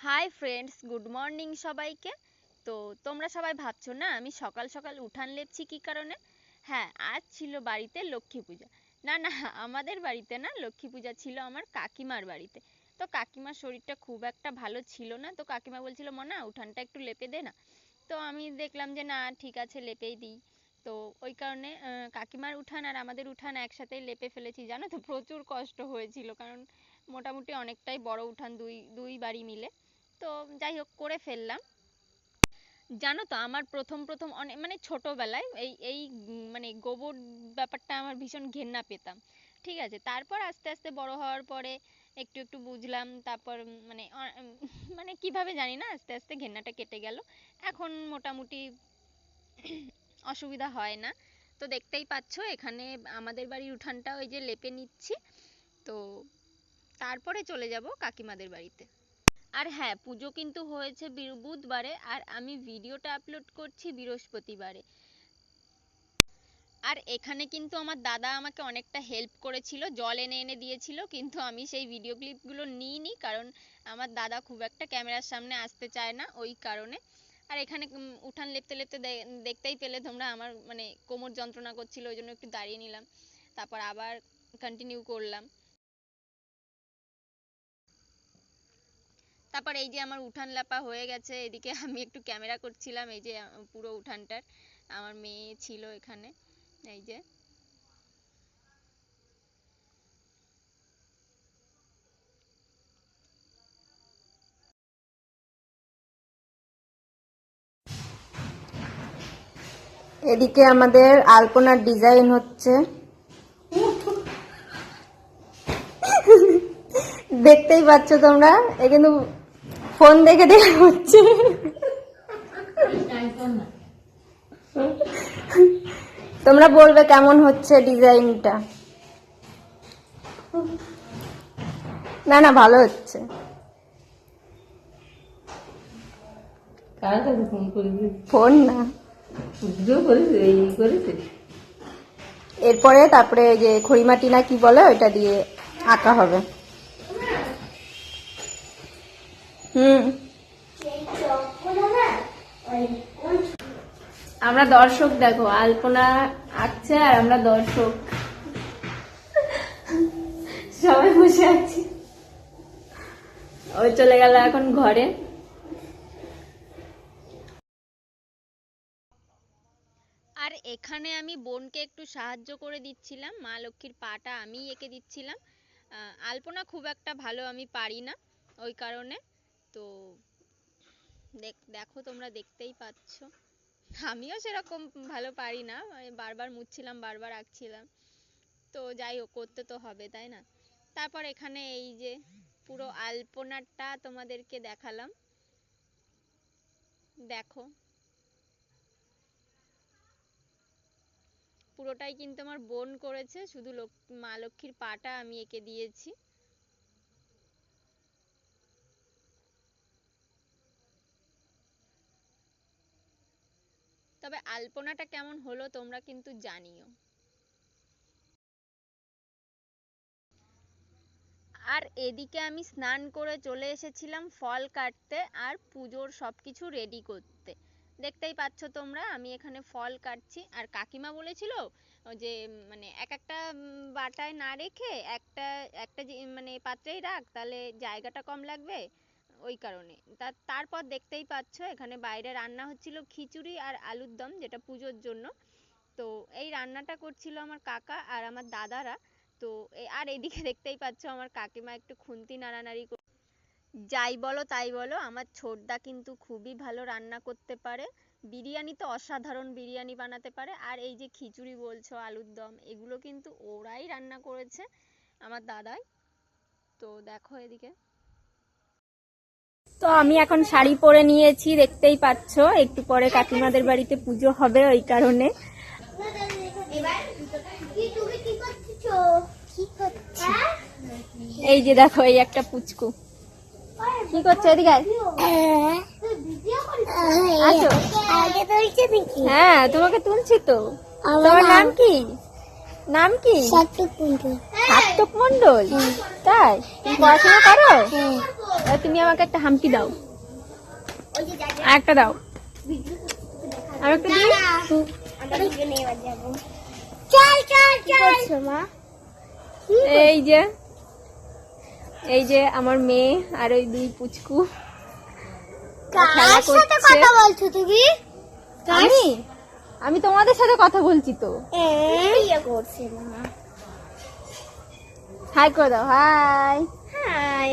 Hi friends good morning সবাইকে। তো তোমরা সবাই ভাবছ না আমি সকাল সকাল উঠান লেপছি কি কারণে? হ্যাঁ আজ ছিল বাড়িতে লক্ষ্মী পূজা। না না, আমাদের বাড়িতে না লক্ষ্মী পূজা ছিল আমার কাকিমার বাড়িতে। তো কাকিমার শরীরটা খুব একটা ভালো ছিল না। তো কাকিমা বলছিল, মনা, উঠানটা একটু লেপে দে না। তো আমি দেখলাম যে, না, ঠিক আছে, লেপেই দিই। তো ওই কারণে কাকিমার উঠান আর আমাদের উঠান একসাথেই লেপে ফেলেছি। জানো তো, প্রচুর কষ্ট হয়েছিল। কারণ মোটামুটি অনেকটাই বড় উঠান দুই দুই বাড়ি মিলে। তো যাই হোক, করে ফেললাম। জানো তো, আমার প্রথম প্রথম অনেক মানে ছোটবেলায় এই এই মানে গোবর ব্যাপারটা আমার ভীষণ ঘেন্না পেতাম। ঠিক আছে, তারপর আস্তে আস্তে বড় হওয়ার পরে একটু একটু বুঝলাম, তারপর মানে মানে কীভাবে জানি না, আস্তে আস্তে ঘেন্নাটা কেটে গেল। এখন মোটামুটি অসুবিধা হয় না। তো দেখতেই পাচ্ছো, এখানে আমাদের বাড়ির উঠানটা ওই যে লেপে নিচ্ছি। তো তারপরে চলে যাব কাকিমাদের বাড়িতে। আর হ্যাঁ পুজো কিন্তু হয়েছে বুধবারে, আর আমি ভিডিওটা আপলোড করছি বৃহস্পতিবারে। আর এখানে কিন্তু আমার দাদা আমাকে অনেকটা হেল্প করেছিল, জল এনে এনে দিয়েছিল, কিন্তু আমি সেই ভিডিও ক্লিপগুলো নিইনি, কারণ আমার দাদা খুব একটা ক্যামেরার সামনে আসতে চায় না ওই কারণে। আর এখানে উঠান লেপতে লেপতে দেখতেই পেলে তোমরা আমার মানে কোমর যন্ত্রণা করছিল, ওই জন্য একটু দাঁড়িয়ে নিলাম। তারপর আবার কন্টিনিউ করলাম। তারপর এই যে আমার উঠান লাপা হয়ে গেছে, এদিকে আমি একটু ক্যামেরা করছিলাম, এই যে পুরো উঠানটার। আমার মেয়ে ছিল এখানে, এই যে। এদিকে আমাদের আলপনার ডিজাইন হচ্ছে। দেখতেই পাচ্ছ তোমরা, এ কিন্তু ফোন দেখে দেখে হচ্ছে। তোমরা বলবে কেমন হচ্ছে ডিজাইনটা। না না ভালো হচ্ছে। ফোন না। এরপরে তারপরে যে খড়িমাটি না কি বলে ওইটা দিয়ে আঁকা হবে। হুম। আমরা দর্শক, দেখো, আলপনা আঁকছে আর আমরা দর্শক। সবাই বসে আছি। ওই চলে গেল এখন ঘরে। আর এখানে আমি বোনকে একটু সাহায্য করে দিচ্ছিলাম। মা লক্ষ্মীর পাটা আমিই এঁকে দিচ্ছিলাম। আলপনা খুব একটা ভালো আমি পারি না ওই কারণে। তো দেখ- তোমরা দেখতেই পাচ্ছ। আমিও সেরকম ভালো পারি না আমি বারবার মুছছিলাম, বারবার আঁকছিলাম। তো যাই হোক, করতে তো হবে, তাই না? তারপর এখানে এই যে পুরো আলপনাটা তোমাদেরকে দেখালাম। দেখো। পুরোটাই কিন্তু আমার বোন করেছে, শুধু মা লক্ষ্মীর পাটা আমি এঁকে দিয়েছি। তবে আলপনাটা কেমন হলো তোমরা কিন্তু জানিও। আর এদিকে আমি স্নান করে চলে এসেছিলাম ফল কাটতে আর পুজোর সবকিছু রেডি করতে। দেখতেই পাচ্ছ তোমরা, আমি এখানে ফল কাটছি। আর কাকিমা বলেছিল যে মানে এক একটা বাটায় না রেখে একটা একটা মানে পাত্রেই রাখ, তাহলে জায়গাটা কম লাগবে। ওই কারণে। তা- তারপর দেখতেই পাচ্ছ, এখানে বাইরে রান্না হচ্ছিল খিচুড়ি আর আলুর দম, যেটা পুজোর জন্য। তো এই রান্নাটা করছিল আমার কাকা আর আমার দাদারা। তো আর এদিকে দেখতেই পাচ্ছ আমার কাকিমা একটু খুন্তি নাড়ানাড়ি যাই বলো তাই বলো, আমার ছোটদা কিন্তু খুবই ভালো রান্না করতে পারে। বিরিয়ানি তো অসাধারণ বিরিয়ানি বানাতে পারে। আর এই যে খিচুড়ি বলছো, আলুর দম, এগুলো কিন্তু ওরাই রান্না করেছে আমার দাদাই। তো দেখো এদিকে। তো আমি এখন শাড়ি পরে নিয়েছি দেখতেই পাচ্ছ। একটু পরে কাকিমাদের বাড়িতে পুজো হবে ওই কারণে। এই যে দেখো এই একটা পুচকু। কি করছ এদিকে হ্যাঁ তোমাকে তুলছি তো। তোমার নাম কি? নাম কি? সার্থক মন্ডল তাই? তুমি পড়াশোনা করো? তাহলে তুমি আমাকে একটা হামকি দাও। আর একটা দাও আর একটা দিই এই যে এই যে আমার মেয়ে আর ওই দুই পুচকু। খেলা কার সাথে কথা বলছো তুমি? আমি? আমি তোমাদের সাথে কথা বলছি তো। ইয়ে করছে না হাই করে দাও হাই। হাই।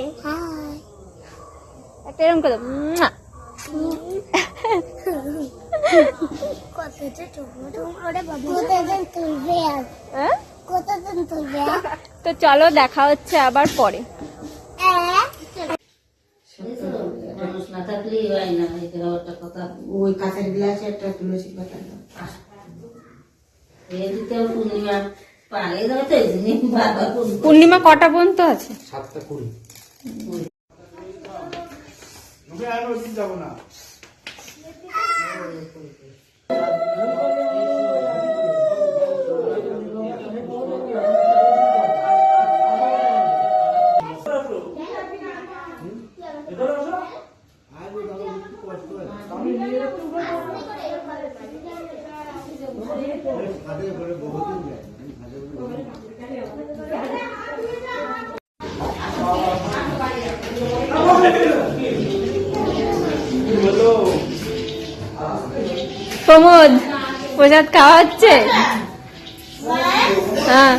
কতদিন তুলবে আর তো চলো দেখা হচ্ছে আবার পরে। না হয় না কথা ওই কাঁচের গ্লাসে একটা তুলসী পাতা করে। পূর্ণিমা কটা পর্যন্ত আছে? সাতটা কুড়ি। আর ওই যাব না। প্রমোদ, প্রসাদ খাওয়া হচ্ছে? হ্যাঁ।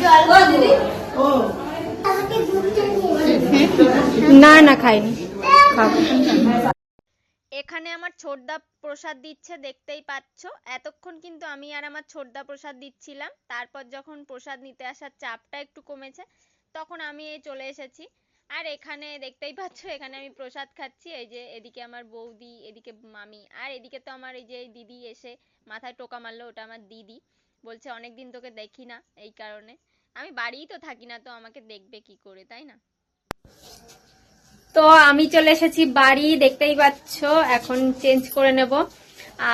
না না, খাইনি। এখানে আমার ছোটদা প্রসাদ দিচ্ছে, দেখতেই পাচ্ছ। এতক্ষণ কিন্তু আমি আর আমার ছোটদা প্রসাদ দিচ্ছিলাম। তারপর যখন প্রসাদ নিতে আসার চাপটা একটু কমেছে, তখন আমি চলে এসেছি। আর এখানে দেখতেই পাচ্ছ, এখানে আমি প্রসাদ খাচ্ছি, এই যে এদিকে আমার বৌদি, এদিকে মামি, আর এদিকে তো আমার এই যে দিদি এসে মাথায় টোকা মারলো, ওটা আমার দিদি, বলছে অনেকদিন তোকে দেখি না এই কারণে। আমি বাড়িই তো থাকি না, তো আমাকে দেখবে কি করে, তাই না? তো আমি চলে এসেছি বাড়ি, দেখতেই পাচ্ছ, এখন চেঞ্জ করে নেব।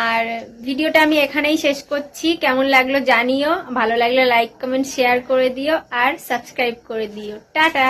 আর ভিডিওটা আমি এখানেই শেষ করছি, কেমন লাগল জানিও, ভালো লাগলে লাইক কমেন্ট শেয়ার করে দিও, আর সাবস্ক্রাইব করে দিও। টাটা!